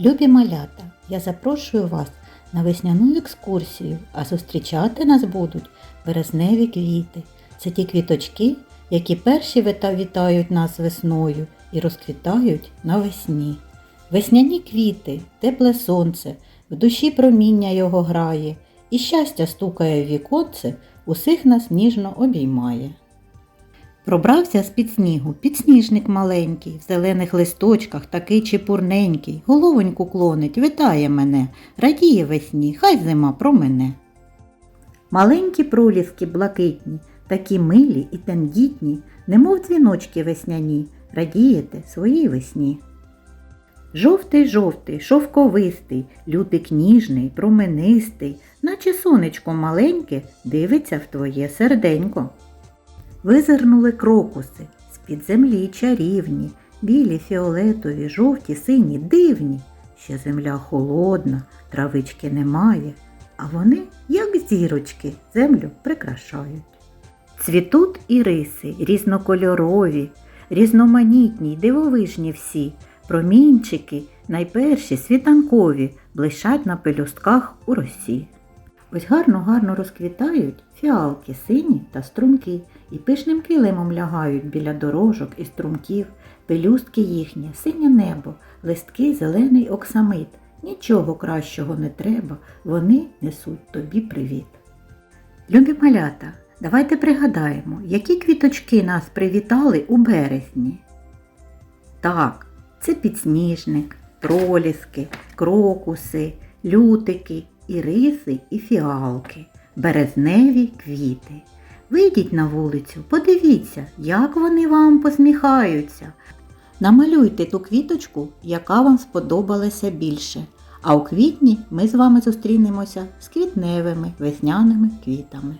Любі малята, я запрошую вас на весняну екскурсію, а зустрічати нас будуть березневі квіти. Це ті квіточки, які перші вітають нас весною і розквітають навесні. Весняні квіти, тепле сонце, в душі проміння його грає, і щастя стукає в віконце, усіх нас ніжно обіймає. Пробрався з-під снігу підсніжник маленький, в зелених листочках такий чепурненький, головоньку клонить, вітає мене, радіє весні, хай зима промене. Маленькі проліски блакитні, такі милі і тендітні, немов дзвіночки весняні, радієте своїй весні. Жовтий жовтий, шовковистий, лютик ніжний, променистий, наче сонечко маленьке дивиться в твоє серденько. Визирнули крокуси з-під землі чарівні, білі, фіолетові, жовті, сині, дивні. Ще земля холодна, травички немає, а вони, як зірочки, землю прикрашають. Цвітуть іриси різнокольорові, різноманітні дивовижні всі, промінчики, найперші світанкові, блищать на пелюстках у росі. Ось гарно-гарно розквітають фіалки сині та струмки, і пишним килимом лягають біля дорожок і струмків, пелюстки їхні, синє небо, листки зелений оксамит. Нічого кращого не треба, вони несуть тобі привіт. Любі малята, давайте пригадаємо, які квіточки нас привітали у березні. Так, це підсніжник, проліски, крокуси, лютики, іриси і фіалки, березневі квіти. Вийдіть на вулицю, подивіться, як вони вам посміхаються. Намалюйте ту квіточку, яка вам сподобалася більше. А у квітні ми з вами зустрінемося з квітневими весняними квітами.